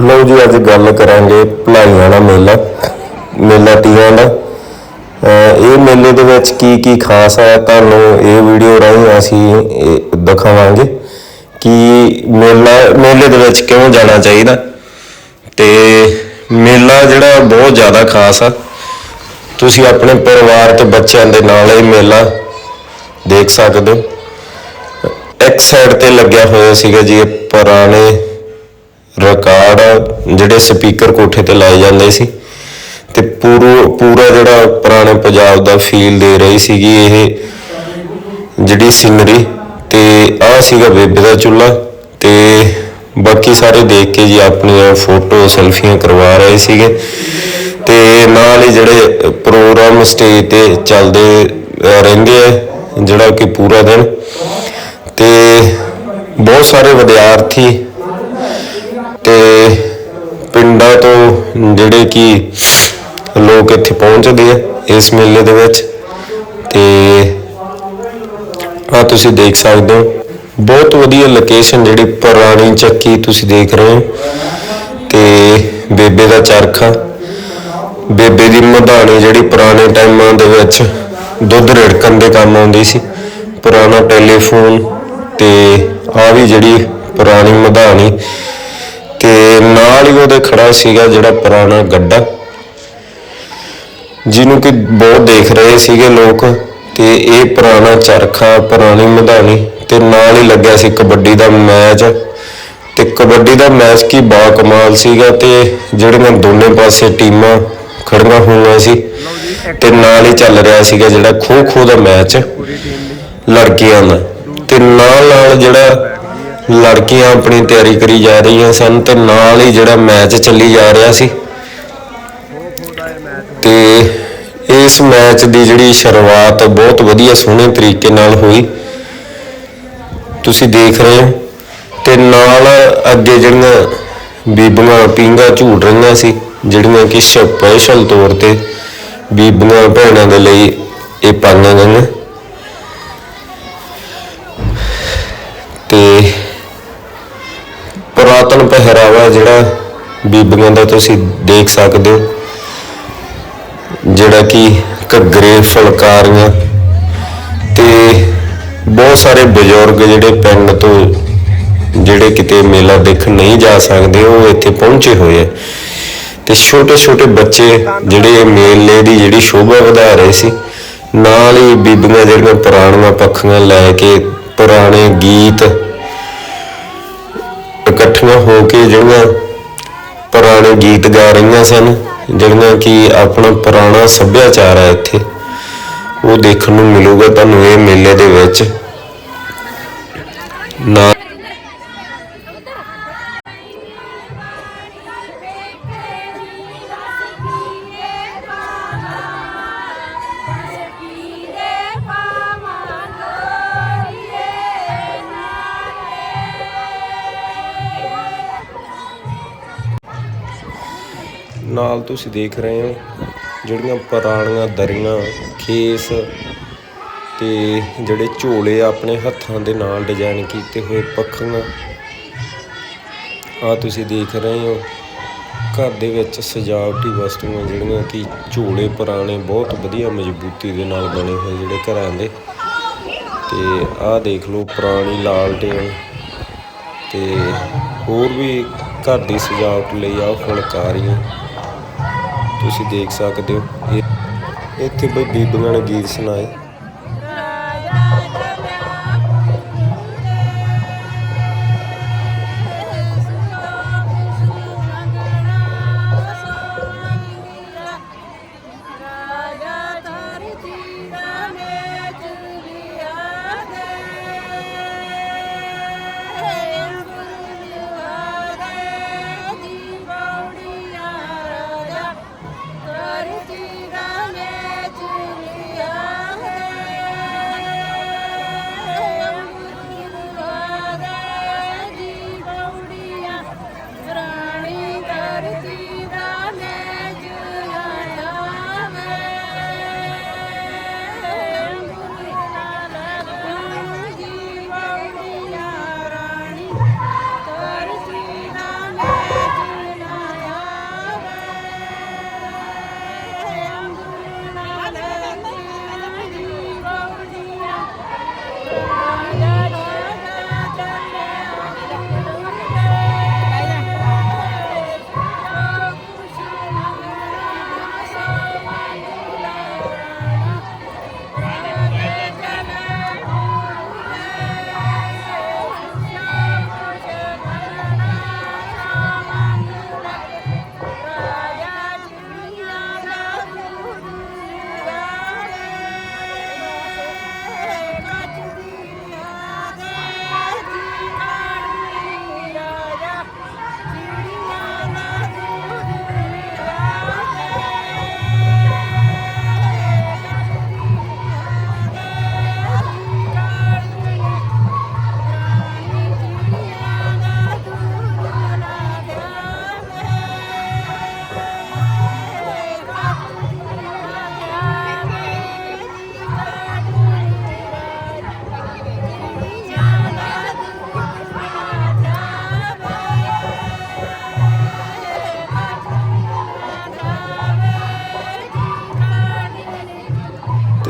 ਲਓ ਜੀ, ਅੱਜ ਗੱਲ ਕਰਾਂਗੇ ਭਲਾਈ ਵਾਲਾ ਮੇਲਾ ਮੇਲਾ ਤੀਆਂ ਦਾ। ਇਹ ਮੇਲੇ ਦੇ ਵਿੱਚ ਕੀ ਕੀ ਖਾਸ ਹੈ, ਤੁਹਾਨੂੰ ਇਹ ਵੀਡੀਓ ਰਾਹੀਂ ਅਸੀਂ ਇਹ ਦਿਖਾਵਾਂਗੇ ਕਿ ਮੇਲਾ, ਮੇਲੇ ਦੇ ਵਿੱਚ ਕਿਉਂ ਜਾਣਾ ਚਾਹੀਦਾ। ਤੇ ਮੇਲਾ ਜਿਹੜਾ ਬਹੁਤ ਜ਼ਿਆਦਾ ਖਾਸ ਆ। ਤੁਸੀਂ ਆਪਣੇ ਪਰਿਵਾਰ ਤੇ ਬੱਚਿਆਂ ਦੇ ਨਾਲ ਇਹ ਮੇਲਾ ਦੇਖ ਸਕਦੇ ਹੋ। ਇੱਕ ਸਾਈਡ ਤੇ ਲੱਗਿਆ ਹੋਇਆ ਸੀਗਾ ਜੀ, ਇਹ ਪੁਰਾਣੇ ਰਿਕਾਰਡ ਜਿਹੜੇ ਸਪੀਕਰ ਕੋਠੇ ਤੇ ਲਾਏ ਜਾਂਦੇ ਸੀ ਤੇ ਪੂਰਾ ਪੂਰਾ ਜਿਹੜਾ ਪੁਰਾਣੇ ਪੰਜਾਬ ਦਾ ਫੀਲ ਦੇ ਰਹੀ ਸੀਗੀ ਇਹ ਜਿਹੜੀ ਸਿਨਰੀ ਤੇ ਆਹ ਸੀਗਾ ਬੇਬੇ ਦਾ ਚੁੱਲ੍ਹਾ ਤੇ ਬਾਕੀ ਸਾਰੇ ਦੇਖ ਕੇ ਜੀ ਆਪਣੀਆਂ ਫੋਟੋ ਸੈਲਫੀਆਂ ਕਰਵਾ ਰਹੇ ਸੀਗੇ ਤੇ ਨਾਲ ਹੀ ਜਿਹੜੇ ਪ੍ਰੋਗਰਾਮ ਸਟੇਜ ਤੇ ਚੱਲਦੇ ਰਹਿੰਦੇ ਆ, ਜਿਹੜਾ ਕਿ ਪੂਰਾ ਦਿਨ ਤੇ ਬਹੁਤ ਸਾਰੇ ਵਿਦਿਆਰਥੀ ਤੇ ਪਿੰਡਾਂ ਤੋਂ ਜਿਹੜੇ ਕਿ ਲੋਕ ਇੱਥੇ ਪਹੁੰਚਦੇ ਆ ਇਸ ਮੇਲੇ ਦੇ ਵਿੱਚ ਤੇ ਆ ਤੁਸੀਂ ਦੇਖ ਸਕਦੇ ਹੋ। ਬਹੁਤ ਵਧੀਆ ਲੋਕੇਸ਼ਨ ਜਿਹੜੀ ਪੁਰਾਣੀ ਚੱਕੀ ਤੁਸੀਂ ਦੇਖ ਰਹੇ ਹੋ ਤੇ ਬੇਬੇ ਦਾ ਚਰਖਾ, ਬੇਬੇ ਦੀ ਮਧਾਣੀ ਜਿਹੜੀ ਪੁਰਾਣੇ ਟਾਈਮਾਂ ਦੇ ਵਿੱਚ ਦੁੱਧ ਰਿੜਕਣ ਦੇ ਕੰਮ ਆਉਂਦੀ ਸੀ, ਪੁਰਾਣਾ ਟੈਲੀਫੋਨ ਤੇ ਆ ਵੀ ਜਿਹੜੀ ਪੁਰਾਣੀ ਮਧਾਣੀ ਨਾਲ ਹੀ ਉਹਦੇ ਖੜਾ ਸੀਗਾ ਜਿਹੜਾ ਪੁਰਾਣਾ ਗੱਡਾ। ਜਿਹਨੂੰ ਕਿ ਬਹੁਤ ਦੇਖ ਰਹੇ ਸੀਗੇ ਲੋਕ ਤੇ ਇਹ ਪੁਰਾਣਾ ਚਰਖਾ ਪੁਰਾਣੀ ਮਧਾਣੀ ਤੇ ਨਾਲ ਹੀ ਲੱਗਿਆ ਸੀ ਕਬੱਡੀ ਦਾ ਮੈਚ। ਤੇ ਕਬੱਡੀ ਦਾ ਮੈਚ ਕੀ ਬਾ ਕਮਾਲ ਸੀਗਾ ਤੇ ਜਿਹੜੀਆਂ ਦੋਨੇ ਪਾਸੇ ਟੀਮਾਂ ਖੜੀਆਂ ਹੋਈਆਂ ਸੀ ਤੇ ਨਾਲ ਹੀ ਚੱਲ ਰਿਹਾ ਸੀਗਾ ਜਿਹੜਾ ਖੋ ਖੋ ਦਾ ਮੈਚ ਲੜਕੀਆਂ ਦਾ। ਤੇ ਨਾਲ ਨਾਲ ਜਿਹੜਾ ਲੜਕੀਆਂ ਆਪਣੀ ਤਿਆਰੀ ਕਰੀ ਜਾ ਰਹੀਆਂ ਸਨ ਤੇ ਨਾਲ ਹੀ ਜਿਹੜਾ ਮੈਚ ਚੱਲੀ ਜਾ ਰਿਹਾ ਸੀ। ਤੇ ਇਸ ਮੈਚ ਦੀ ਜਿਹੜੀ ਸ਼ੁਰੂਆਤ ਬਹੁਤ ਵਧੀਆ ਸੋਹਣੇ ਤਰੀਕੇ ਨਾਲ ਹੋਈ। ਤੁਸੀਂ ਦੇਖ ਰਹੇ ਹੋ। ਤੇ ਨਾਲ ਅੱਗੇ ਜਿਹੜੀਆਂ ਬੀਬੀਆਂ ਪੀਂਘਾਂ ਝੂਟ ਰਹੀਆਂ ਸੀ, ਜਿਹੜੀਆਂ ਕਿ ਸਪੈਸ਼ਲ ਤੌਰ ਤੇ ਬੀਬੀਆਂ ਭੈਣਾਂ ਦੇ ਲਈ ਇਹ ਪਾਈਆਂ ਗਈਆਂ। ਜਿਹੜਾ ਬੀਬੀਆਂ ਦਾ ਤੁਸੀਂ ਦੇਖ ਸਕਦੇ ਹੋ, ਜਿਹੜਾ ਕਿ ਘੱਗਰੇ, ਫੁਲਕਾਰੀਆਂ ਤੇ ਬਹੁਤ ਸਾਰੇ ਬਜ਼ੁਰਗ ਜਿਹੜੇ ਪਿੰਡ ਤੋਂ ਜਿਹੜੇ ਕਿਤੇ ਮੇਲਾ ਦੇਖਣ ਨਹੀਂ ਜਾ ਸਕਦੇ, ਉਹ ਇੱਥੇ ਪਹੁੰਚੇ ਹੋਏ ਆ। ਤੇ ਛੋਟੇ ਛੋਟੇ ਬੱਚੇ ਜਿਹੜੇ ਮੇਲੇ ਦੀ ਜਿਹੜੀ ਸ਼ੋਭਾ ਵਧਾ ਰਹੇ ਸੀ, ਨਾਲ ਹੀ ਬੀਬੀਆਂ ਜਿਹੜੀਆਂ ਪੁਰਾਣੀਆਂ ਪੱਖੀਆਂ ਲੈ ਕੇ ਪੁਰਾਣੇ ਗੀਤ ਇਕੱਠੀਆਂ ਹੋ ਕੇ ਜਿਹੜੀਆਂ ਪੁਰਾਣੇ ਗੀਤ ਗਾ ਰਹੀਆਂ ਸਨ, ਜਿਹੜੀਆਂ ਕਿ ਆਪਣਾ ਪੁਰਾਣਾ ਸੱਭਿਆਚਾਰ ਹੈ ਇੱਥੇ, ਉਹ ਦੇਖਣ ਨੂੰ ਮਿਲੂਗਾ ਤੁਹਾਨੂੰ ਇਹ ਮੇਲੇ ਦੇ ਵਿੱਚ। ਨਾ ਨਾਲ ਤੁਸੀਂ ਦੇਖ ਰਹੇ ਹੋ ਜਿਹੜੀਆਂ ਪੁਰਾਣੀਆਂ ਦਰੀਆਂ, ਖੇਸ ਤੇ ਜਿਹੜੇ ਝੋਲੇ ਆਪਣੇ ਹੱਥਾਂ ਦੇ ਨਾਲ ਡਿਜ਼ਾਈਨ ਕੀਤੇ ਹੋਏ ਪੱਖੀਆਂ। ਆ ਤੁਸੀਂ ਦੇਖ ਰਹੇ ਹੋ, ਘਰ ਦੇ ਵਿੱਚ ਸਜਾਵਟੀ ਵਸਤੂਆਂ ਜਿਹੜੀਆਂ ਕਿ ਝੋਲੇ ਪੁਰਾਣੇ ਬਹੁਤ ਵਧੀਆ ਮਜ਼ਬੂਤੀ ਦੇ ਨਾਲ ਬਣੇ ਹੋਏ ਜਿਹੜੇ ਘਰਾਂ ਦੇ। ਤੇ ਆਹ ਦੇਖ ਲਓ ਪੁਰਾਣੀ ਲਾਲਟੇਨ ਤੇ ਹੋਰ ਵੀ ਘਰ ਦੀ ਸਜਾਵਟ ਲਈ ਆ ਫੁਲਕਾਰੀਆਂ। ਤੁਸੀਂ ਦੇਖ ਸਕਦੇ ਹੋ। ਇਹ- ਇੱਥੇ ਬਈ ਬੀਬੀਆਂ ਨੇ ਗੀਤ ਸੁਣਾਏ।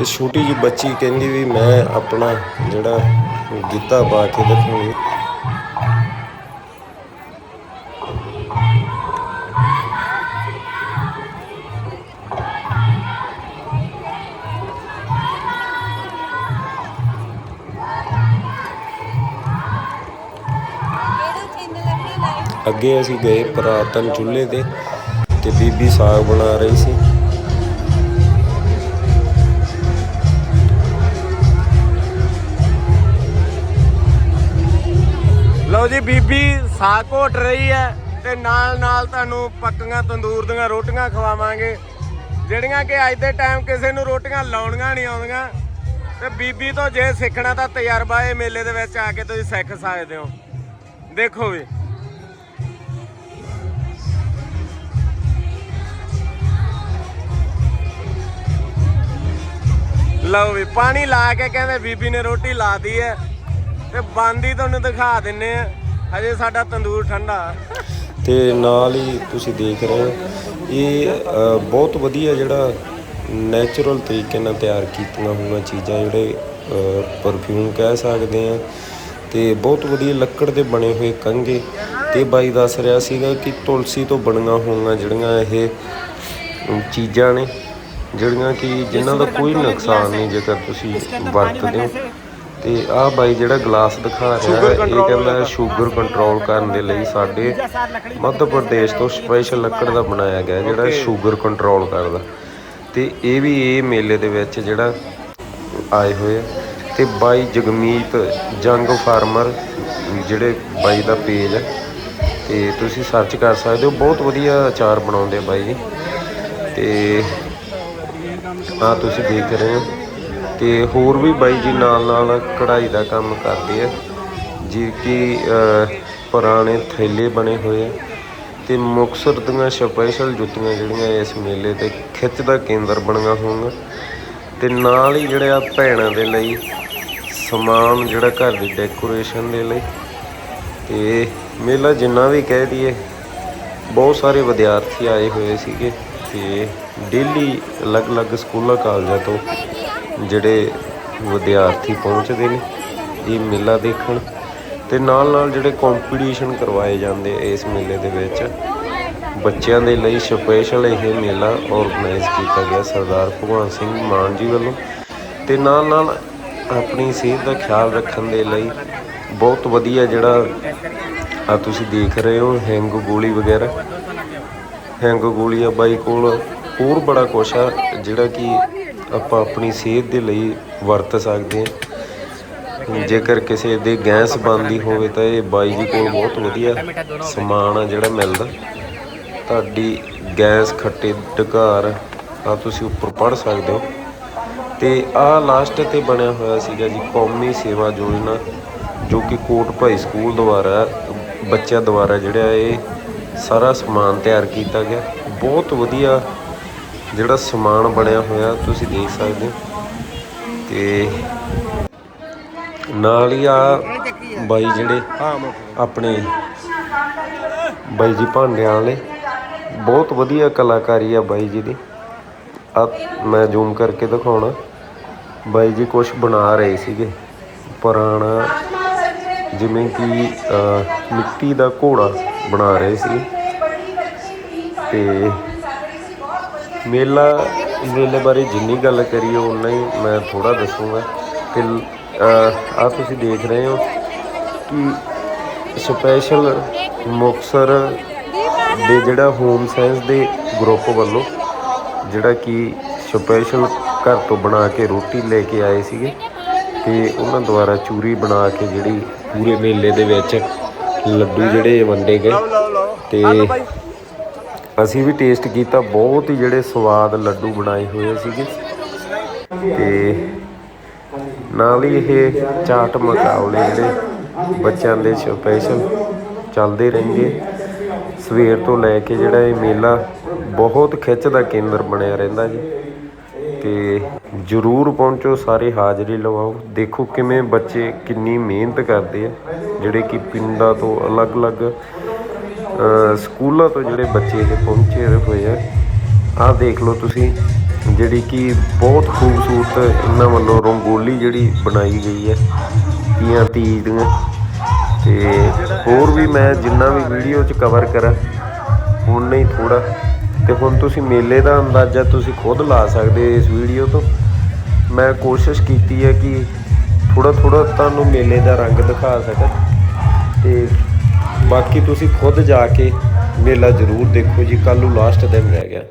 ਤੇ ਛੋਟੀ ਜੀ ਬੱਚੀ ਕਹਿੰਦੀ ਵੀ ਮੈਂ ਆਪਣਾ ਜਿਹੜਾ ਗਿੱਧਾ ਪਾ ਕੇ ਦਿਖਾਉਂਗੀ ਅੱਗੇ ਅਸੀਂ ਗਏ ਪੁਰਾਤਨ ਚੁੱਲ੍ਹੇ ਤੇ ਤੇ ਬੀਬੀ ਸਾਗ ਬਣਾ ਰਹੀ ਸੀ। ਲਓ ਜੀ ਬੀਬੀ ਸਾਗ ਘੋਟ ਰਹੀ ਹੈ ਤੇ ਨਾਲ ਨਾਲ ਤੁਹਾਨੂੰ ਪੱਕੀਆਂ ਤੰਦੂਰ ਦੀਆਂ ਰੋਟੀਆਂ ਖਵਾਵਾਂਗੇ। ਜਿਹੜੀਆਂ ਕਿ ਅੱਜ ਦੇ ਟਾਈਮ ਕਿਸੇ ਨੂੰ ਰੋਟੀਆਂ ਲਾਉਣੀਆਂ ਨਹੀਂ ਆਉਂਦੀਆਂ। ਤੇ ਬੀਬੀ ਤੋਂ ਜੇ ਸਿੱਖਣਾ ਤਾਂ ਤਜਰਬਾ ਇਹ ਮੇਲੇ ਦੇ ਵਿੱਚ ਆ ਕੇ ਤੁਸੀਂ ਸਿੱਖ ਸਕਦੇ ਹੋ। ਦੇਖੋ ਵੀ। ਲਓ ਵੀ, ਪਾਣੀ ਲਾ ਕੇ ਕਹਿੰਦੇ ਬੀਬੀ ਨੇ ਰੋਟੀ ਲਾਤੀ ਹੈ। ਤੇ ਬੰਦੀ ਤੁਹਾਨੂੰ ਦਿਖਾ ਦਿੰਨੇ ਆ। ਹਜੇ ਸਾਡਾ ਤੰਦੂਰ ਠੰਡਾ। ਤੇ ਨਾਲ ਹੀ ਤੁਸੀਂ ਦੇਖ ਰਹੇ ਹੋ ਇਹ ਅ, ਬਹੁਤ ਵਧੀਆ ਜਿਹੜਾ ਨੈਚੁਰਲ ਤਰੀਕੇ ਨਾਲ ਤਿਆਰ ਕੀਤੀਆਂ ਹੋਈਆਂ ਚੀਜ਼ਾਂ ਜਿਹੜੇ ਪਰਫਿਊਮ ਕਹਿ ਸਕਦੇ ਆ। ਤੇ ਬਹੁਤ ਵਧੀਆ ਲੱਕੜ ਦੇ ਬਣੇ ਹੋਏ ਕੰਘੇ। ਤੇ ਬਾਈ ਦੱਸ ਰਿਹਾ ਸੀਗਾ ਕਿ ਤੁਲਸੀ ਤੋਂ ਬਣੀਆਂ ਹੋਈਆਂ ਜਿਹੜੀਆਂ ਇਹ ਅਮ, ਚੀਜ਼ਾਂ ਨੇ ਜਿਹੜੀਆਂ ਕਿ ਜਿਨ੍ਹਾਂ ਦਾ ਕੋਈ ਨੁਕਸਾਨ ਨਹੀਂ ਜੇਕਰ ਤੁਸੀਂ ਵਰਤਦੇ ਹੋ। ਤੇ ਆਹ ਬਾਈ ਜਿਹੜਾ ਗਲਾਸ ਦਿਖਾ ਰਿਹਾ ਹੈ ਇਹ ਕਹਿੰਦਾ ਸ਼ੂਗਰ ਕੰਟਰੋਲ ਕਰਨ ਦੇ ਲਈ ਸਾਡੇ ਮੱਧ ਪ੍ਰਦੇਸ਼ ਤੋਂ ਸਪੈਸ਼ਲ ਲੱਕੜ ਦਾ ਬਣਾਇਆ ਗਿਆ ਜਿਹੜਾ ਸ਼ੂਗਰ ਕੰਟਰੋਲ ਕਰਦਾ। ਤੇ ਇਹ ਵੀ ਇਹ ਮੇਲੇ ਦੇ ਵਿੱਚ ਜਿਹੜਾ ਆਏ ਹੋਏ ਆ। ਤੇ ਬਾਈ ਜਗਮੀਤ ਜੰਗ ਫਾਰਮਰ ਜਿਹੜੇ ਬਾਈ ਦਾ ਪੇਜ ਹੈ ਤੇ ਤੁਸੀਂ ਸਰਚ ਕਰ ਸਕਦੇ ਹੋ ਬਹੁਤ ਵਧੀਆ ਅਚਾਰ ਬਣਾਉਂਦੇ ਆ ਬਾਈ ਜੀ। ਤੇ ਆ ਤੁਸੀਂ ਦੇਖ ਰਹੇ ਹੋ। ਤੇ ਹੋਰ ਵੀ ਬਾਈ ਜੀ ਨਾਲ ਨਾਲ ਕਢਾਈ ਦਾ ਕੰਮ ਕਰਦੇ ਆ। ਜੀ ਕਿ ਪੁਰਾਣੇ ਥੈਲੇ ਬਣੇ ਹੋਏ ਆ ਤੇ ਮੁਕਤਸਰ ਦੀਆਂ ਸਪੈਸ਼ਲ ਜੁੱਤੀਆਂ ਜਿਹੜੀਆਂ ਇਸ ਮੇਲੇ ਤੇ ਖਿੱਚ ਦਾ ਕੇਂਦਰ ਬਣੀਆਂ ਹੋਣਗੀਆਂ ਤੇ ਨਾਲ ਹੀ ਜਿਹੜੇ ਆ ਭੈਣਾਂ ਦੇ ਲਈ ਸਮਾਨ ਜਿਹੜਾ ਘਰ ਦੀ ਡੈਕੋਰੇਸ਼ਨ ਦੇ ਲਈ। ਤੇ ਮੇਲਾ ਜਿੰਨਾ ਵੀ ਕਹਿ ਦਈਏ, ਬਹੁਤ ਸਾਰੇ ਵਿਦਿਆਰਥੀ ਆਏ ਹੋਏ ਸੀਗੇ ਤੇ ਡੇਲੀ ਅਲੱਗ-ਅਲੱਗ ਸਕੂਲਾਂ, ਕਾਲਜਾਂ ਤੋਂ ਜਿਹੜੇ ਵਿਦਿਆਰਥੀ ਪਹੁੰਚਦੇ ਨੇ ਇਹ ਮੇਲਾ ਦੇਖਣ ਤੇ ਨਾਲ-ਨਾਲ ਜਿਹੜੇ ਕੰਪੀਟੀਸ਼ਨ ਕਰਵਾਏ ਜਾਂਦੇ ਇਸ ਮੇਲੇ ਦੇ ਵਿੱਚ, ਬੱਚਿਆਂ ਦੇ ਲਈ ਸਪੈਸ਼ਲ ਇਹ ਮੇਲਾ ਆਰਗੇਨਾਈਜ਼ ਕੀਤਾ ਗਿਆ ਸਰਦਾਰ ਭਗਵੰਤ ਸਿੰਘ ਮਾਨ ਜੀ ਵੱਲੋਂ ਤੇ ਨਾਲ-ਨਾਲ ਆਪਣੀ ਸਿਹਤ ਦਾ ਖਿਆਲ ਰੱਖਣ ਦੇ ਲਈ ਬਹੁਤ ਵਧੀਆ ਜਿਹੜਾ ਆ ਤੁਸੀਂ ਦੇਖ ਰਹੇ ਹੋ, ਹੈਂਗ ਗੋਲੀ ਵਗੈਰਾ। ਹੈਂਗ ਗੋਲੀ ਆ ਬਾਈ ਕੋਲ ਹੋਰ ਬੜਾ ਕੁਛ ਆ ਜਿਹੜਾ ਕਿ ਆਪਾਂ ਆਪਣੀ ਸਿਹਤ ਦੇ ਲਈ ਵਰਤ ਸਕਦੇ ਹਾਂ। ਜੇਕਰ ਕਿਸੇ ਦੇ ਗੈਸ ਬਣਦੀ ਹੋਵੇ ਤਾਂ ਇਹ ਬਾਈ ਜੀ ਕੋਲ ਬਹੁਤ ਵਧੀਆ ਸਮਾਨ ਆ ਜਿਹੜਾ ਮਿਲਦਾ। ਤੁਹਾਡੀ ਗੈਸ ਖੱਟੇ ਡਕਾਰ ਆ ਤੁਸੀਂ ਉੱਪਰ ਪੜ ਸਕਦੇ ਹੋ। ਤੇ ਆ ਲਾਸਟ ਤੇ ਬਣਿਆ ਹੋਇਆ ਸੀਗਾ ਜੀ ਕੌਮੀ ਸੇਵਾ ਯੋਜਨਾ, ਜੋ ਕਿ ਕੋਟ ਭਾਈ ਸਕੂਲ ਦੁਆਰਾ, ਬੱਚਿਆਂ ਦੁਆਰਾ ਜਿਹੜਾ ਇਹ ਸਾਰਾ ਸਮਾਨ ਤਿਆਰ ਕੀਤਾ ਗਿਆ। ਬਹੁਤ ਵਧੀਆ ਜਿਹੜਾ ਸਮਾਨ ਬਣਿਆ ਹੋਇਆ, ਤੁਸੀਂ ਦੇਖ ਸਕਦੇ ਹੋ। ਤੇ ਨਾਲ ਹੀ ਆ ਬਾਈ ਜਿਹੜੇ ਆਪਣੇ ਬਾਈ ਜੀ ਭਾਂਡਿਆਂ ਵਾਲੇ। ਬਹੁਤ ਵਧੀਆ ਕਲਾਕਾਰੀ ਆ ਬਾਈ ਜੀ ਦੀ। ਆ ਮੈਂ ਜ਼ੂਮ ਕਰਕੇ ਦਿਖਾਉਣਾ। ਬਾਈ ਜੀ ਕੁਝ ਬਣਾ ਰਹੇ ਸੀਗੇ। ਪੁਰਾਣਾ ਜਿਵੇਂ ਕਿ ਮਿੱਟੀ ਦਾ ਘੋੜਾ ਬਣਾ ਰਹੇ ਸੀ। ਤੇ ਮੇਲਾ, ਮੇਲੇ ਬਾਰੇ ਜਿੰਨੀ ਗੱਲ ਕਰੀਏ ਉਨਾ ਹੀ ਮੈਂ ਥੋੜਾ ਦੱਸੂਗਾ ਕਿ ਆ ਤੁਸੀਂ ਦੇਖ ਰਹੇ ਹੋ ਕਿ ਸਪੈਸ਼ਲ ਮੁਕਤਸਰ ਦੇ ਜਿਹੜਾ ਹੋਮ ਸਾਇੰਸ ਦੇ ਗਰੁੱਪ ਵੱਲੋਂ ਜਿਹੜਾ ਕਿ ਸਪੈਸ਼ਲ ਘਰ ਤੋਂ ਬਣਾ ਕੇ ਰੋਟੀ ਲੈ ਕੇ ਆਏ ਸੀਗੇ ਤੇ ਉਹਨਾਂ ਦੁਆਰਾ ਚੂਰੀ ਬਣਾ ਕੇ ਜਿਹੜੀ ਪੂਰੇ ਮੇਲੇ ਦੇ ਵਿੱਚ ਲੱਡੂ ਜਿਹੜੇ ਵੰਡੇ ਗਏ ਤੇ ਅਸੀਂ ਵੀ ਟੇਸਟ ਕੀਤਾ, ਬਹੁਤ ਹੀ ਜਿਹੜੇ ਸਵਾਦ ਲੱਡੂ ਬਣਾਏ ਹੋਏ ਸੀਗੇ। ਤੇ ਨਾਲ ਹੀ ਇਹ ਚਾਟ ਮੁਕਾਬਲੇ ਜਿਹੜੇ ਬੱਚਿਆਂ ਦੇ ਸਪੈਸ਼ਲ ਚੱਲਦੇ ਰਹਿੰਦੇ ਸਵੇਰ ਤੋਂ ਲੈ ਕੇ ਜਿਹੜਾ ਇਹ ਮੇਲਾ ਬਹੁਤ ਖਿੱਚ ਦਾ ਕੇਂਦਰ ਬਣਿਆ ਰਹਿੰਦਾ ਜੀ। ਤੇ ਜਰੂਰ ਪਹੁੰਚੋ, ਸਾਰੇ ਹਾਜ਼ਰੀ ਲਵਾਓ। ਦੇਖੋ ਕਿਵੇਂ ਬੱਚੇ ਕਿੰਨੀ ਮਿਹਨਤ ਕਰਦੇ ਆ, ਜਿਹੜੇ ਕਿ ਪਿੰਡਾਂ ਤੋਂ ਅਲੱਗ-ਅਲੱਗ ਸਕੂਲਾਂ ਤੋਂ ਜਿਹੜੇ ਬੱਚੇ ਇਹ ਪਹੁੰਚੇ ਹੋਏ ਆ, ਆਹ ਦੇਖ ਲਓ ਤੁਸੀਂ, ਜਿਹੜੀ ਕਿ ਬਹੁਤ ਖੂਬਸੂਰਤ ਇਹਨਾਂ ਵੱਲੋਂ ਰੰਗੋਲੀ ਜਿਹੜੀ ਬਣਾਈ ਗਈ ਹੈ, ਤੀਆਂ ਤੀਜ ਦੀਆਂ। ਤੇ ਹੋਰ ਵੀ ਮੈਂ ਜਿੰਨਾ ਵੀ ਵੀਡੀਓ 'ਚ ਕਵਰ ਕਰਾਂ ਉਨਾ ਹੀ ਥੋੜਾ ਤੇ ਹੁਣ ਤੁਸੀਂ ਮੇਲੇ ਦਾ ਅੰਦਾਜ਼ਾ ਤੁਸੀਂ ਖੁਦ ਲਾ ਸਕਦੇ ਇਸ ਵੀਡੀਓ ਤੋਂ। ਮੈਂ ਕੋਸ਼ਿਸ਼ ਕੀਤੀ ਹੈ ਕਿ ਥੋੜਾ ਥੋੜਾ ਤੁਹਾਨੂੰ ਮੇਲੇ ਦਾ ਰੰਗ ਦਿਖਾ ਸਕਾਂ। ਤੇ ਬਾਕੀ ਤੁਸੀਂ ਖੁਦ ਜਾ ਕੇ ਮੇਲਾ ਜ਼ਰੂਰ ਦੇਖੋ ਜੀ ਕੱਲ ਨੂੰ ਲਾਸਟ ਦਿਨ ਰਹਿ ਗਿਆ।